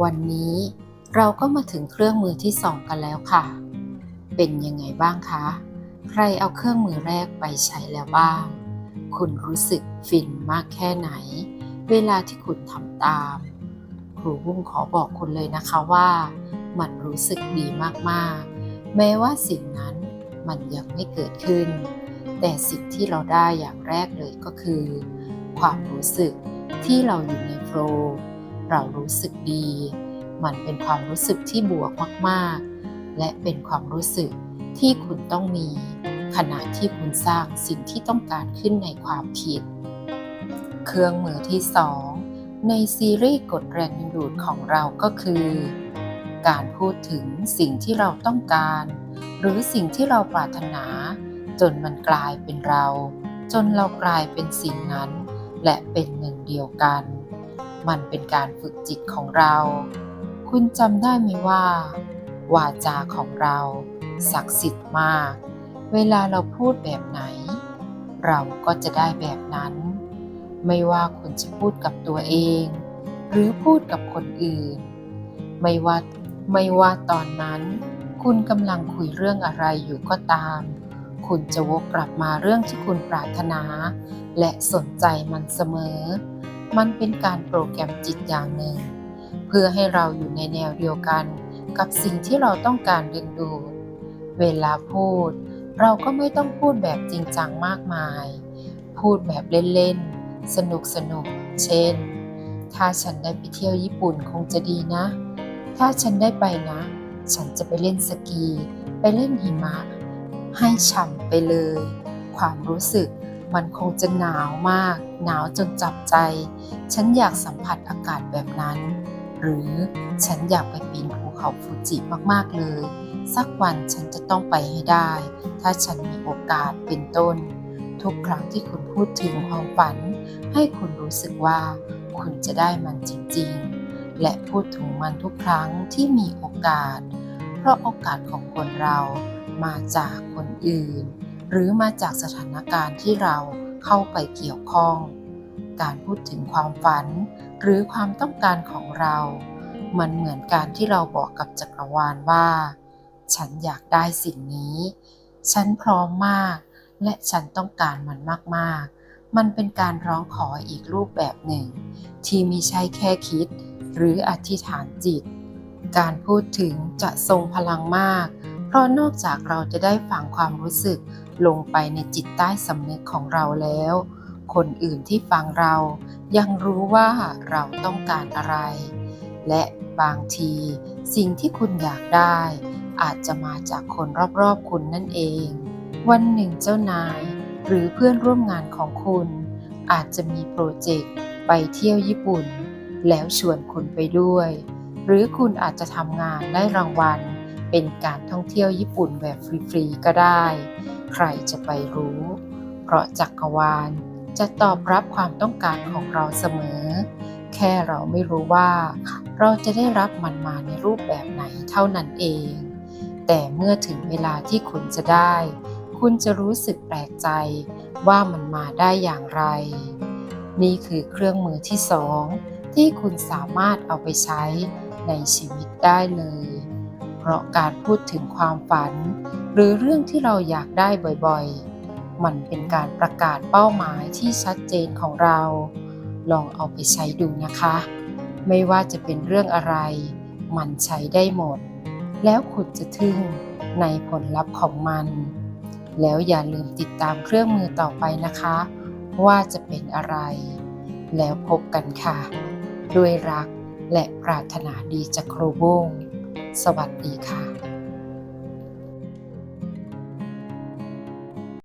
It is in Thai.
วันนี้เราก็มาถึงเครื่องมือที่สองกันแล้วค่ะ เป็นยังไงบ้างคะ ใครเอาเครื่องมือแรกไปใช้แล้วบ้าง คุณรู้สึกฟินมากแค่ไหน เวลาที่คุณทำตาม ครูบุ้งขอบอกคุณเลยนะคะว่า มันรู้สึกดีมากๆ แม้ว่าสิ่งนั้นมันยังไม่เกิดขึ้น แต่สิ่งที่เราได้อย่างแรกเลยก็คือ ความรู้สึกที่เราอยู่ในโฟล์ เรารู้สึกดี มันเป็นความรู้สึกที่บวกมากๆ และเป็นความรู้สึกที่คุณต้องมี ขณะที่คุณสร้างสิ่งที่ต้องการขึ้นในความคิด เครื่องมือที่สองในซีรีส์กฎแรงดึงดูดของเราก็คือ การพูดถึงสิ่งที่เราต้องการ หรือสิ่งที่เราปรารถนา จนมันกลายเป็นเรา จนเรากลายเป็นสิ่งนั้น และเป็นหนึ่งเดียวกัน มันเป็นการฝึกจิตของเรา คุณจำได้ไหมว่า วาจาของเราศักดิ์สิทธิ์มาก เวลาเราพูดแบบไหน เราก็จะได้แบบนั้น ไม่ว่าคุณจะพูดกับตัวเอง หรือพูดกับคนอื่น ไม่ว่าไม่ว่าตอนนั้น คุณกำลังคุยเรื่องอะไรอยู่ก็ตาม คุณจะวกกลับมาเรื่องที่คุณปรารถนา และสนใจมันเสมอ มันเป็นการโปรแกรมจิตอย่างหนึ่ง เพื่อให้เราอยู่ในแนวเดียวกันกับสิ่งที่เราต้องการดึงดูด เวลาพูด เราก็ไม่ต้องพูดแบบจริงจังมากมาย พูดแบบเล่นๆ สนุกสนุกๆเช่น ถ้าฉันได้ไปเที่ยวญี่ปุ่นคงจะดีนะ ถ้าฉันได้ไปนะ ฉันจะไปเล่นสกี ไปเล่นหิมะ ให้ฉ่ำไปเลย ความรู้สึก มันคงจะหนาวมาก หนาวจนจับใจ ฉันอยากสัมผัสอากาศแบบนั้น หรือฉันอยากไปปีนภูเขาฟูจิมากๆเลย สักวันฉันจะต้องไปให้ได้ ถ้าฉันมีโอกาสเป็นต้น ทุกครั้งที่คุณพูดถึงความฝัน ให้คุณรู้สึกว่าคุณจะได้มันจริงๆ และพูดถึงมันทุกครั้งที่มีโอกาส เพราะโอกาสของคนเรามาจากคนอื่น หรือมาจากสถานการณ์ที่เราเข้าไปเกี่ยวข้อง การพูดถึงความฝัน หรือความต้องการของเรา มันเหมือนการที่เราบอกกับจักรวาลว่า ฉันอยากได้สิ่งนี้ ฉันพร้อมมาก และฉันต้องการมันมากๆ มันเป็นการร้องขออีกรูปแบบหนึ่ง ที่มีใช่แค่คิด หรืออธิษฐานจิต การพูดถึงจะทรงพลังมาก เพราะนอกจากเราจะได้ฝังความรู้สึกลงไปในจิตใต้สำนึกของเราแล้ว คนอื่นที่ฟังเรายังรู้ว่าเราต้องการอะไร และบางทีสิ่งที่คุณอยากได้ อาจจะมาจากคนรอบๆคุณนั่นเอง วันหนึ่งเจ้านาย หรือเพื่อนร่วมงานของคุณ อาจจะมีโปรเจกต์ไปเที่ยวญี่ปุ่น แล้วชวนคุณไปด้วย หรือคุณอาจจะทำงานได้รางวัล เป็นการท่องเที่ยวญี่ปุ่นแบบฟรีๆก็ได้ ใครจะไปรู้ เพราะจักรวาลจะตอบรับความต้องการของเราเสมอ แค่เราไม่รู้ว่า เราจะได้รับมันมาในรูปแบบไหนเท่านั้นเอง แต่เมื่อถึงเวลาที่คุณจะได้ คุณจะรู้สึกแปลกใจว่ามันมาได้อย่างไร นี่คือเครื่องมือที่สองที่คุณสามารถเอาไปใช้ในชีวิตได้เลย เพราะการพูดถึงความฝัน หรือเรื่องที่เราอยากได้บ่อยๆ มันเป็นการประกาศเป้าหมายที่ชัดเจนของเรา ลองเอาไปใช้ดูนะคะ ไม่ว่าจะเป็นเรื่องอะไร มันใช้ได้หมด แล้วคุณจะทึ่งในผลลัพธ์ของมัน แล้วอย่าลืมติดตามเครื่องมือต่อไปนะคะ ว่าจะเป็นอะไร แล้วพบกันค่ะ ด้วยรักและปรารถนาดีจากครูบุ้ง สวัสดีค่ะ